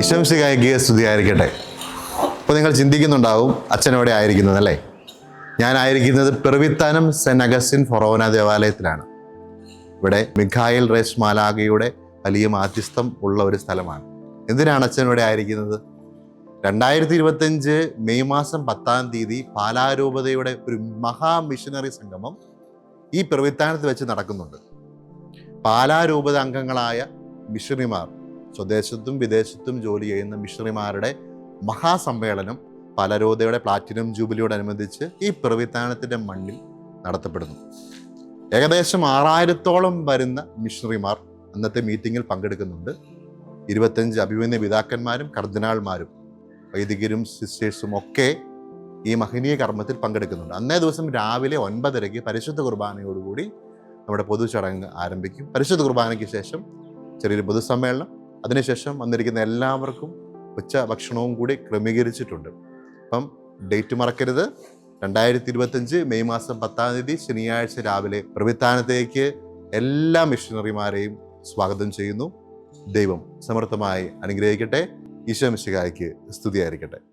ഈശംസികായിക സ്തുതിയായിരിക്കട്ടെ അപ്പോൾ നിങ്ങൾ ചിന്തിക്കുന്നുണ്ടാവും അച്ഛനോടെ ആയിരിക്കുന്നത് അല്ലേ? ഞാനായിരിക്കുന്നത് പെറുവിത്താനം സെന്റ് അഗസ്റ്റിൻ ഫൊറോന ദേവാലയത്തിലാണ്. ഇവിടെ മിഖായിൽ റേഷ് മാലാഗയുടെ വലിയ മാധ്യസ്ഥം ഉള്ള ഒരു സ്ഥലമാണ്. എന്തിനാണ് അച്ഛനോടെ ആയിരിക്കുന്നത്? രണ്ടായിരത്തി ഇരുപത്തഞ്ച് മെയ് മാസം പത്താം തീയതി പാലാരൂപതയുടെ ഒരു മഹാ മിഷനറി സംഗമം ഈ പെറുവിത്താനത്ത് വെച്ച് നടക്കുന്നുണ്ട്. പാലാരൂപത അംഗങ്ങളായ മിഷണറിമാർ സ്വദേശത്തും വിദേശത്തും ജോലി ചെയ്യുന്ന മിഷണറിമാരുടെ മഹാസമ്മേളനം പലരോധയുടെ പ്ലാറ്റിനം ജൂബിലിയോടനുബന്ധിച്ച് ഈ പ്രവിധാനത്തിന്റെ മണ്ണിൽ നടത്തപ്പെടുന്നു. ഏകദേശം ആറായിരത്തോളം വരുന്ന മിഷണറിമാർ അന്നത്തെ മീറ്റിങ്ങിൽ പങ്കെടുക്കുന്നുണ്ട്. ഇരുപത്തഞ്ച് അഭിമന്യ പിതാക്കന്മാരും കർദിനാൾമാരും വൈദികരും സിസ്റ്റേഴ്സും ഒക്കെ ഈ മഹനീയ കർമ്മത്തിൽ പങ്കെടുക്കുന്നുണ്ട്. അന്നേ ദിവസം രാവിലെ ഒൻപതരയ്ക്ക് പരിശുദ്ധ കുർബാനയോടുകൂടി നമ്മുടെ പൊതു ചടങ്ങ് ആരംഭിക്കും. പരിശുദ്ധ കുർബാനയ്ക്ക് ശേഷം ചെറിയൊരു പൊതുസമ്മേളനം അതിനുശേഷം വന്നിരിക്കുന്ന എല്ലാവർക്കും ഉച്ച ഭക്ഷണവും കൂടി ക്രമീകരിച്ചിട്ടുണ്ട്. അപ്പം ഡേറ്റ് മറക്കരുത്. രണ്ടായിരത്തി ഇരുപത്തഞ്ച് മെയ് മാസം പത്താം തീയതി ശനിയാഴ്ച രാവിലെ പ്രവിധാനത്തേക്ക് എല്ലാ മിഷണറിമാരെയും സ്വാഗതം ചെയ്യുന്നു. ദൈവം സമർത്ഥമായി അനുഗ്രഹിക്കട്ടെ. ഈശോ മിശികായ്ക്ക് സ്തുതിയായിരിക്കട്ടെ.